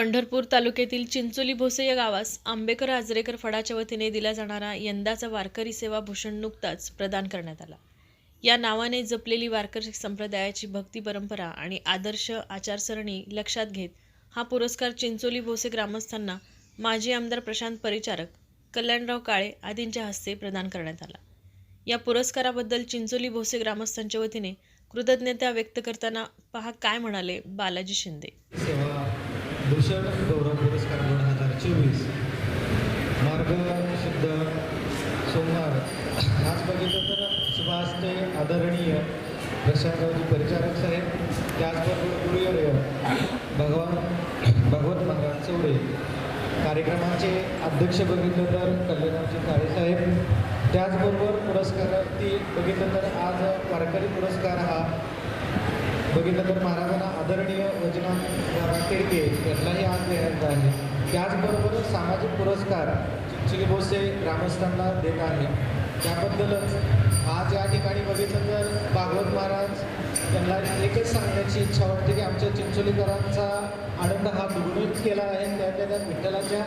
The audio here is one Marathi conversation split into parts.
पंढरपूर तालुक्यातील चिंचोली भोसे या गावास आंबेकर आजरेकर फडाच्या वतीने दिला जाणारा यंदाचा वारकरी सेवा भूषण नुकताच प्रदान करण्यात आला. या नावाने जपलेली वारकरी संप्रदायाची भक्ती परंपरा आणि आदर्श आचारसरणी लक्षात घेत हा पुरस्कार चिंचोली भोसे ग्रामस्थांना माजी आमदार प्रशांत परिचारक कल्याणराव काळे आदींच्या हस्ते प्रदान करण्यात आला. या पुरस्काराबद्दल चिंचोली भोसे ग्रामस्थांच्या वतीने कृतज्ञता व्यक्त करताना पहा काय म्हणाले बालाजी शिंदे. सेवा भूषण गौरव पुरस्कार दोन हजार चोवीस. मार्ग शुद्ध सोमवार. आज बघितलं तर सुभाष ते आदरणीय प्रशांतरावजी परिचारक साहेब त्याचबरोबर गुरुवर्य भगवान भगवत महाराज चौडे कार्यक्रमाचे अध्यक्ष बघितलं तर कल्याणरावजी काळेसाहेब त्याचबरोबर पुरस्कारार्थी बघितलं तर आज वारकरी पुरस्कार हा बघितलं तर महाराजांना आदरणीय योजना केडके यांनाही आज देण्यात आहे. त्याचबरोबर सामाजिक पुरस्कार चिंचली भोसे ग्रामस्थांना देत आहे. त्याबद्दलच आज या ठिकाणी बघितलं तर भागवत महाराज त्यांना एकच सांगण्याची इच्छा वाटते की आमच्या चिंचोलीकरांचा आनंद हा दुगणीत केला आहे. त्यातल्या त्या विठ्ठलाच्या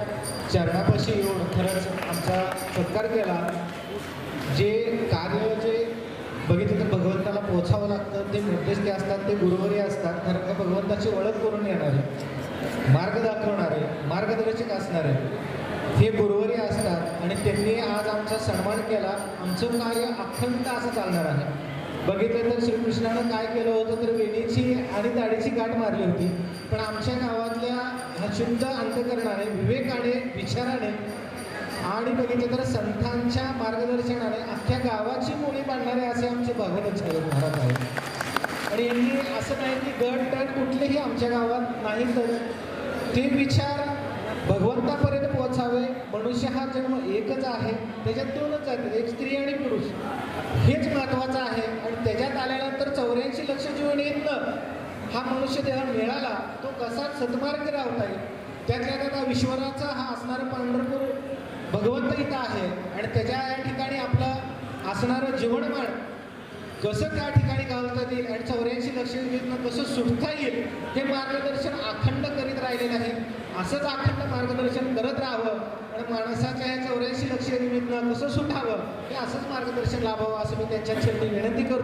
चरणापाशी येऊन खरंच आमचा सत्कार केला. जे कार्य जे बघितलं तर भगवंताला पोचावं लागतं ते मध्यस्थी असतात ते गुरुवरी असतात खरं का भगवंताची ओळख करून येणारे मार्ग दाखवणारे मार्गदर्शक असणारे हे गुरुवरी असतात आणि त्यांनी आज आमचा सन्मान केला आमचं कार्य अखंड असं चालणार आहे. बघितलं तर श्रीकृष्णानं काय केलं होतं तर वेणीची आणि दाढीची गाठ मारली होती. पण आमच्या गावातल्या ह्या शुद्ध अंतकरणाने विवेकाने विचाराने आणि बघितलं तर संतांच्या मार्गदर्शनाने अख्ख्या गावाची मुली बांधणारे असे आमचे भगवत महाराज आहेत. आणि यांनी असं नाही की गट टट कुठलेही आमच्या गावात नाही तर ते विचार भगवंतापर्यंत पोहोचावे. मनुष्य हा जन्म एकच आहे. त्याच्यात दोनच आहेत. एक स्त्री आणि पुरुष. हेच महत्त्वाचं आहे. आणि त्याच्यात आल्यानंतर चौऱ्याऐंशी लक्ष जीवन येतं हा मनुष्य देह मिळाला तो कसा सन्मार्ग राहता येईल? त्यातल्या त्यात विश्वराचा हा असणारा पंढरपूर भगवंत इथं आहे. आणि त्याच्या या ठिकाणी आपलं असणारं जीवनमान कसं त्या ठिकाणी घालता येईल आणि चौऱ्याऐंशी लक्ष योजनं कसं सुटता येईल हे मार्गदर्शन अखंड करीत राहिलेलं आहे. असंच अखंड मार्गदर्शन करत राहावं आणि माणसाच्या ह्या चौऱ्याऐंशी लक्ष निमित्त कसं सुटावं हे असंच मार्गदर्शन लाभावं असं मी त्यांच्या चरणी विनंती करतो